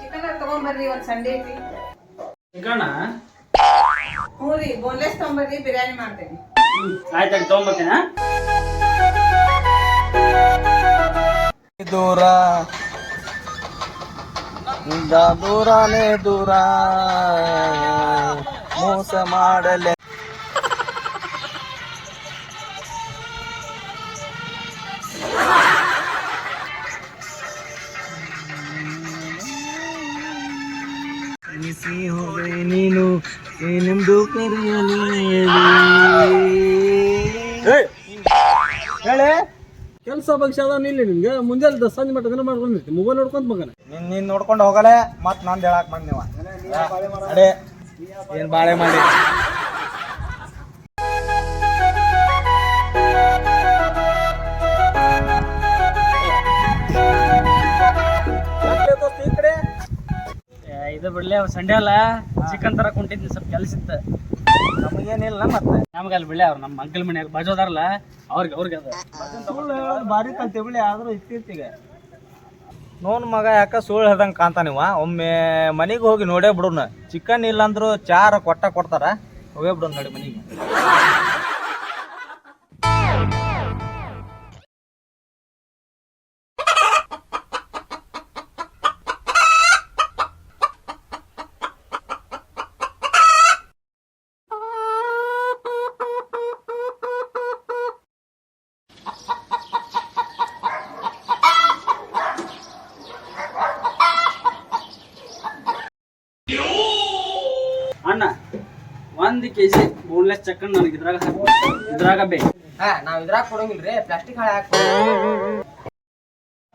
Chicken ತಗೊಂಬರ್ರಿ ಒಂದ್ Sunday ಐತಿ. ಚಿಕನ? ಹ್ಞೂ ರೀ ಬೋನ್ಲೆಸ್ ತಗೊಂಬರ್ರಿ ಬಿರಿಯಾನಿ ಮಾಡ್ತೇನೆ. ಆಯ್ತಾಯ್ತು ತಗೊಂಬತ್ತೇನ ದೂರ. ಇಂದ ದೂರನೇ ದೂರ. ಮೋಸ ಮಾಡಲೆ ಹೇಳಿ ಕೆಲಸ ಅದ ನಿಲ್ಲ ನಿಮ್ಗೆ ಮುಂಜಾನೆ ದಸ ಸಂಜೆ ಮಟ್ಟ ದಿನ ಮಾಡ್ಕೊಂಡಿರ್ತಿ. ಮೊಬೈಲ್ ನೋಡ್ಕೊಂತ ಮಗನ. ನಿನ್ ನೀನ್ ನೋಡ್ಕೊಂಡು ಹೋಗಲೆ ಮತ್ ನಾನು ಹೇಳಕ್ ಬಂದಿವ ಅಡೆ ಏನ್ ಬಾಳೆ ಮಾಡಿ ಇದು ಬಿಡ್ಲಿ, ಅವ್ ಸಂಡೆ ಅಲ್ಲ ಚಿಕನ್ ತರ ಕುಂಟಿದ್ನಿ, ಸ್ವಲ್ಪ ಕೆಲಸ ಇತ್ತು. ನಮಗೇನಿಲ್ಲ ಮತ್ತೆ. ನಮ್ಗೆ ಅಲ್ಲಿ ಬಿಡ್ಲಿ, ಅವ್ರು ನಮ್ಮ ಅಂಕಲ್ ಮನ್ಯಾಗ ಬಾಜು ಅದಾರಲ್ಲ ಅವ್ರಿಗೆ ಅವ್ರಿಗೆ ಅದು. ಬಾರಿ ಕಲ್ತಿ ಬಿಳಿ ಆದ್ರೂ ಇತ್ತೀಚೆಗೆ. ನೋನ್ ಮಗ ಯಾಕ ಸುಳ್ಳು ಹೇಳ್ದಂಗೆ ನೀವ ಒಮ್ಮೆ ಮನೆಗೆ ಹೋಗಿ ನೋಡೇ ಬಿಡೋಣ ಚಿಕನ್ ಇಲ್ಲ ಅಂದ್ರು ಚಾರ ಕೊಟ್ಟ ಕೊಡ್ತಾರ. ಹೋಗೇ ಬಿಡೋಣ ನೋಡಿ ಮನೆಗೆ. ಕೆಜಿ ಬೋನ್ಲೆಸ್ ಚಕ್ಕನ್ ನನಗೆ ಇದ್ರಾಗ ಹಾಕು. ಇದ್ರಾಗ ಬೇ ಹಾ ನಾವ್ ಇದ್ರಾಗ ಕೊಡಂಗಿಲ್ರಿ ಪ್ಲಾಸ್ಟಿಕ್ ಹಾಳೆ ಹಾಕಿ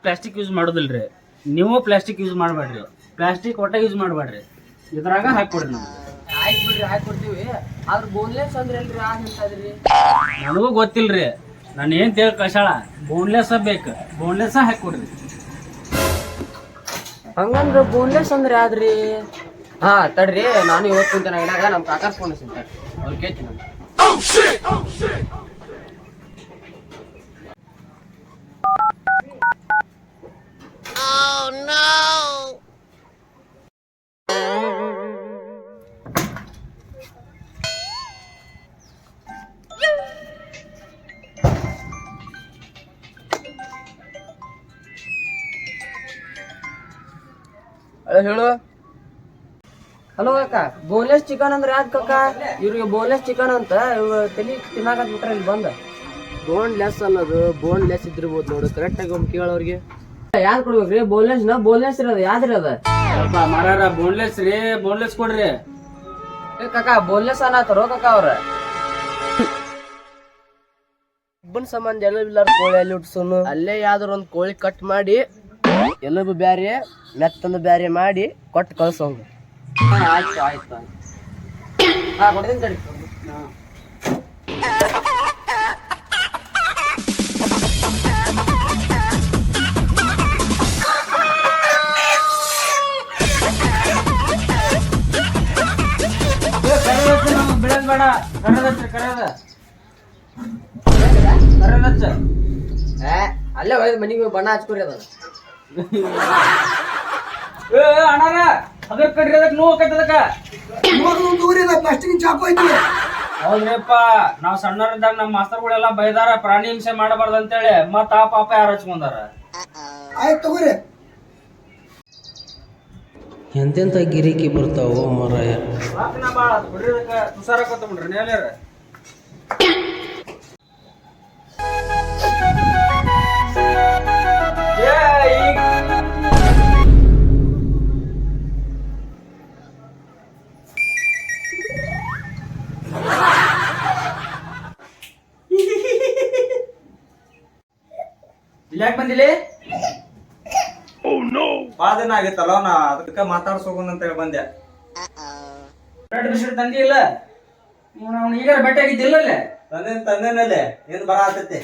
ಪ್ಲಾಸ್ಟಿಕ್ ಯೂಸ್ ಮಾಡೋದಿಲ್ರಿ. ನೀವು ಪ್ಲಾಸ್ಟಿಕ್ ಯೂಸ್ ಮಾಡಬೇಡ್ರಿ. ಪ್ಲಾಸ್ಟಿಕ್ ಒಟ್ಟ ಯೂಸ್ ಮಾಡಬೇಡ್ರಿ. ಇದ್ರಾಗ ಹಾಕೊಡ್ರಿ ನಮ್ಗೆ. ಆಯ್ತು ಬಿಡ್ರಿ ಹಾಕಿ ಕೊಡ್ತೀವಿ. ಆದ್ರ ಬೋನ್ಲೆಸ್ ಅಂದ್ರೆ ಎಲ್ರಿ ಆ ಅಂತದ್ರಿ ನನಗೂ ಗೊತ್ತಿಲ್ರಿ. ನಾನು ಏನ್ ತಿಳ್ ಕಷಾಳ ಬೋನ್ಲೆಸ್ ಬೇಕು. ಬೋನ್ಲೆಸ್ ಹಾಕೊಡ್ರಿ ಹಂಗಂದ್ರೆ ಬೋನ್ಲೆಸ್ ಅಂದ್ರೆ ಯಾವ್ದ್ರಿ ಹಾ ತಡ್ರಿ ನಾನು ಇವತ್ತು ಅಂತ ಇಡಾಗ ನಮ್ ಕಾಕಾರ್ ಫೋನ್ ಸಿಗ್ತಾರೆ ಅವ್ರು ಕೇಳ್ತೀನಿ ಹೇಳು. ಹಲೋ ಅಕ್ಕ ಬೋನ್ಲೆಸ್ ಚಿಕನ್ ಅಂದ್ರೆ ಯಾವ್ದು ಕಕ್ಕ ಇವ್ರಿಗೆ ಬೋನ್ಲೆಸ್ ಚಿಕನ್ ಅಂತ ಇವ್ರು ತಲೆ ತಿನ್ನಾಕತ್ ಬಿಟ್ರೆ ಇಲ್ಲಿ ಬಂದ. ಬೋನ್ಲೆಸ್ ಅನ್ನೋದು ಬೋನ್ಲೆಸ್ ಇದ್ದಿರ್ಬೋದು ನೋಡು ಕರೆಕ್ಟ್ ಆಗಿ ಒಮ್ಮೆ ಕೇಳೋರಿಗೆ ಯಾರು ಕೊಡ್ಬೇಕ್ರಿ? ಬೋನ್ಲೆಸ್ನ? ಬೋನ್ಲೆಸ್ ಇರೋದು ಯಾವ್ದ್ರಿ ಅದ? ಅಪ್ಪ ಮಾರಾರ ಬೋನ್ಲೆಸ್ ರೀ ಬೋನ್ಲೆಸ್ ಕೊಡ್ರಿ. ಏ ಕಾಕ ಬೋನ್ಲೆಸ್ ಅನ್ನತ್ತಾರೋ ಕಕ್ಕ ಅವ್ರ? ಇಬ್ಬನ್ ಸಂಬಂಧ ಎಲ್ಲವಿಲ್ಲಾರ ಕೋಳಿ ಅಲ್ಲಿ ಹುಟ್ಸೋನು ಅಲ್ಲೇ ಯಾವ್ದಾರ ಒಂದು ಕೋಳಿ ಕಟ್ ಮಾಡಿ ಎಲಬು ಬ್ಯಾರೆ ಮೆತ್ತಂದು ಬ್ಯಾರೆ ಮಾಡಿ ಕೊಟ್ಟು ಕಳ್ಸೋಂಗ. ಆಯ್ತು ಆಯ್ತು ಆಯ್ತು. ಹಾ ಕೊಡ್ತೀನಿ ತಡಿ ಬಿಡೋದ್ ಬೇಡ. ಕರೆದಚ್ಚ ಕರೆದ. ಕರೆದಚ್ಚ ಏ, ಅಲ್ಲೇ ಒಯ್ದು ಮನಿಗೆ ಬಣ್ಣ ಹಚ್ಕೊರಿ ಅದ ಏ ಅಣ್ಣಾರ. ಅದ್ರ ಕಡ್ರಿ ಅದಕ್ಕೆ ನೋವು ಆಕೈತದಕ್ಕ ಹೌದ್ರಿಪ್ಪ ನಾವ್ ಸಣ್ಣವರಿದ್ದಾಗ ನಮ್ಮ ಮಾಸ್ತರ್ಗಳೆಲ್ಲ ಬೈದಾರ ಪ್ರಾಣಿ ಹಿಂಸೆ ಮಾಡಬಾರ್ದು ಅಂತೇಳಿ. ಮತ್ತ ಆ ಪಾಪ ಯಾರು ಹಚ್ಕೊಂಡಾರ? ಎಂತೆಂತ ಗಿರಿಕಿ ಬರ್ತಾವೋ ಮರಾಯ? ಬಾಳ ಬಿಡ್ರಿ ಅದಕ್ಕ. ತುಸಾರ ಕೊತ್ತ ಬಿಡ್ರಿ ನೇಲ್ಯಾರ. ಯಾಕೆ ಬಂದಿಲ್ಲಿ ಭಾಳ ದಿನ ಆಗಿತ್ತಲ್ಲ ನಾ ಅದಕ್ಕೆ ಮಾತಾಡ್ಸೋಗುನ್ ಅಂತ ಹೇಳಿ ಬಂದೆ. ಬ್ರೆಡ್ ಬಿಸ್ಕೆಟ್ ತಂದಿ ಇಲ್ಲ. ಅವ್ನು ಈಗ ಭೇಟಿ ಆಗಿದ್ದಿಲ್ಲ ಅಲ್ಲೇ. ತಂದೆ ತಂದೆನಲ್ಲೇ. ಏನ್ ಬರ ಆತೈತಿ?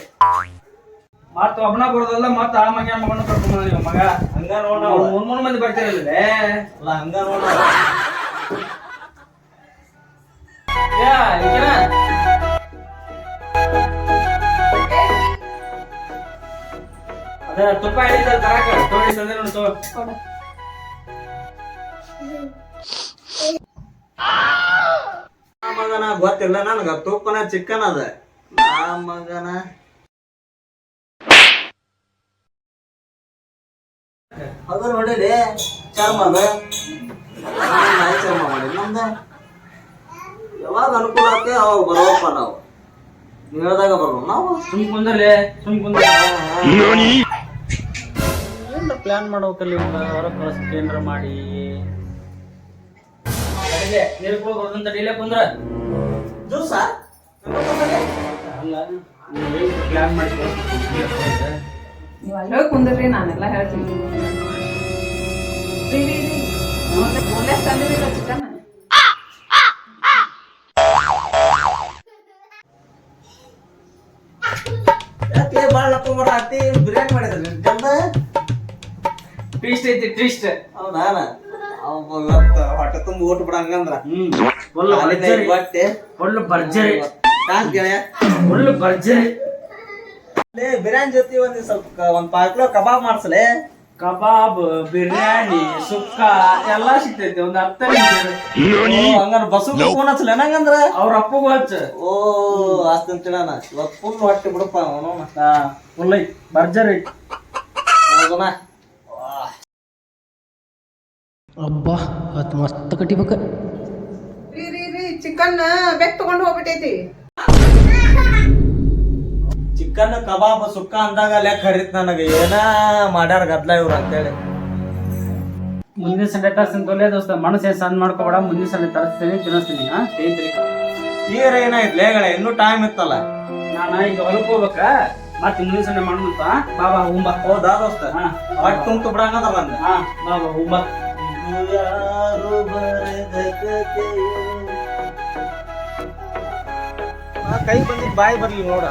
ಮತ್ತ ಒಬ್ಬನ ಬರೋದಲ್ಲ ಮತ್ತ ಆ ಮಗ ಮಗನ ಕರ್ಕೊಂಡ್ ಮಗ. ಹಂಗ ನೋಡ ನಾವು. ಮೂರ್ ಮೂರ್ ಮಂದಿ ಬರ್ತಿರಲ್ಲ ಅಲ್ಲ ಹಂಗ ನೋಡ ಅದ ತುಪ್ಪ ಹೇಳಿದ ತರಾಕ ತೋಡಿ ಸಂದೆ ನೋಡು ತೋ ಮಗನ ಗೊತ್ತಿಲ್ಲ ನನಗ ತುಪ್ಪನ ಚಿಕ್ಕನ ಅದ. ಮಗನ ಅದು ನೋಡಿಲಿ ಚರ್ಮ ಅದ ಚರ್ಮ ಮಾಡಿ ನಮ್ದ. ಯಾವಾಗ ಅನುಕೂಲ ಆಗ್ತದೆ ಅವಾಗ ಬರೋಪ್ಪ ನಾವು. ನೀವು ಹೇಳ್ದಾಗ ಬರ್ಬೋದು. ನಾವು ಸುಮ್ ಕುಂದರ್ಲೆ ಸುಮ್ ಕುಂದರ್ ಪ್ಲಾನ್ ಮಾಡ್ಬೇಕಲ್ಲಿ ಹೊರ ಕಳಿಸ್ ಏನಾರ ಮಾಡಿ? ನೀರ್ ಬರ್ದಂತ ಕುಂದ್ರ. ಜ್ಯೂಸ ಅಲ್ಲ ಪ್ಲಾನ್ ಮಾಡಿ ನೀವು ಅಲ್ಲೇ ಕುಂದ್ರಿ ನಾನೆಲ್ಲ ಹೇಳ್ತೀನಿ. ರೀ, ರೀ, ರೀ. ಬೋನ್ಲೆಸ್ ತಂದಿರಲಿಲ್ಲ ಚಿಕನ್. ಯಾಕೆ ಭಾಳ ಲಪ್ಪ ಹತ್ತಿ ಬಿರಿಯಾನಿ ಮಾಡಿದ್ರಿ ಟ್ವಿಸ್ಟ್ ಐತಿ ಟ್ವಿಸ್ಟ್ ನಾನ ಅವ ಇವತ್ತು ಹೊಟ್ಟೆ ತುಂಬ ಓಟ್ ಬಿಡಂಗಂದ್ರ ಹ್ಮ್ ಫುಲ್ ಬರ್ಜರಿ ಭರ್ಜರಿ. ಬಟ್ಟೆ ಫುಲ್ ಭರ್ಜರಿ. ಥ್ಯಾಂಕ್ಸ್ ಗೆಳೆಯ ಫುಲ್ ಬರ್ಜರಿ ಲೇ ಬಿರಿಯಾನಿ ಜೊತೆ ಒಂದ್ ಸ್ವಲ್ಪ ಒಂದು ಒಂದ್ ಪಾವ್ ಕಿಲೋ ಕಬಾಬ್ ಮಾಡ್ಸಲೆ? ಕಬಾಬ್ ಬಿರಿಯಾನಿ ಸುಕ್ಕ ಎಲ್ಲಾ ಸಿಗ್ತೈತಿ ಒಂದ್ ಹತ್ತ ಹಂಗಾರ ಬಸ್ಸು ಫೋನ್ ಹಚ್ಚಲ ಹಂಗಂದ್ರ ಅವ್ರ ಅಪ್ಪಗೂ ಹಚ್ಚ. ಓ ಅಸ್ತಂತ ತಿಳಣ ಇವತ್ತು ಫುಲ್ ಹೊಟ್ಟೆ ಬಿಡಪ್ಪ ಅವನು. ಫುಲ್ ಐತಿ ಭರ್ಜರಿ. ಐತಿ ಹೋಗೋಣ ಅಬ್ಬಾ ಅತ್ ಮಸ್ತ್ ಕಟಿಬೇಕ ರೀ ರೀ ರೀ ಚಿಕನ್ ಬೆಕ್ ತಗೊಂಡು ಹೋಗ್ಬಿಟ್ಟೈತಿ. ಚಿಕನ್ ಕಬಾಬ್ ಸುಕ್ಕ ಅಂದಾಗ ಲೆಕ್ಕ ಹರಿತ್ ನನಗೆ. ಏನ ಮಾಡ್ಯಾರ ಗದ್ಲ ಇವ್ರು ಅಂತೇಳಿ. ಮುಂದಿನ ಸಂಡೆ ತರ್ಸ್ತೀನಿ ತೊಲೆ ದೋಸ್ತ. ಮನಸ್ಸೇ ಸಣ್ಣ ಮಾಡ್ಕೋಬೇಡ ಮುಂದಿನ ಸಂಡೆ ತರಿಸ್ತೀನಿ ತಿನ್ನಿಸ್ತೀನಿ ಹಾ ತಿಂತೀನಿ ಈಗ ಏನಾಯ್ತು ಲೇಗಳ ಇನ್ನೂ ಟೈಮ್ ಇತ್ತಲ್ಲ. ನಾನು ಈಗ ಹೊಲಕ್ಕೆ ಹೋಗ್ಬೇಕ. ಮತ್ತೆ ಮುಂದಿನ ಸಂಡೆ ಮಾಡೋಣಂತ ಬಾಬಾ ಉಂಬಾ ಹೌದಾ ದೋಸ್ತ? ಹಾ. ಹೊಟ್ಟೆ ತುಂಬ ಬಿಡಂಗದ ಬಂದ ಹಾ ಬಾಬಾ ಹುಂಬ ಯಾರು ಬರೆದ ಕಥೆಯೋ? ಆ ಕೈ ಬಂದಿದ್ದು ಬಾಯಿ ಬರ್ಲಿ ನೋಡ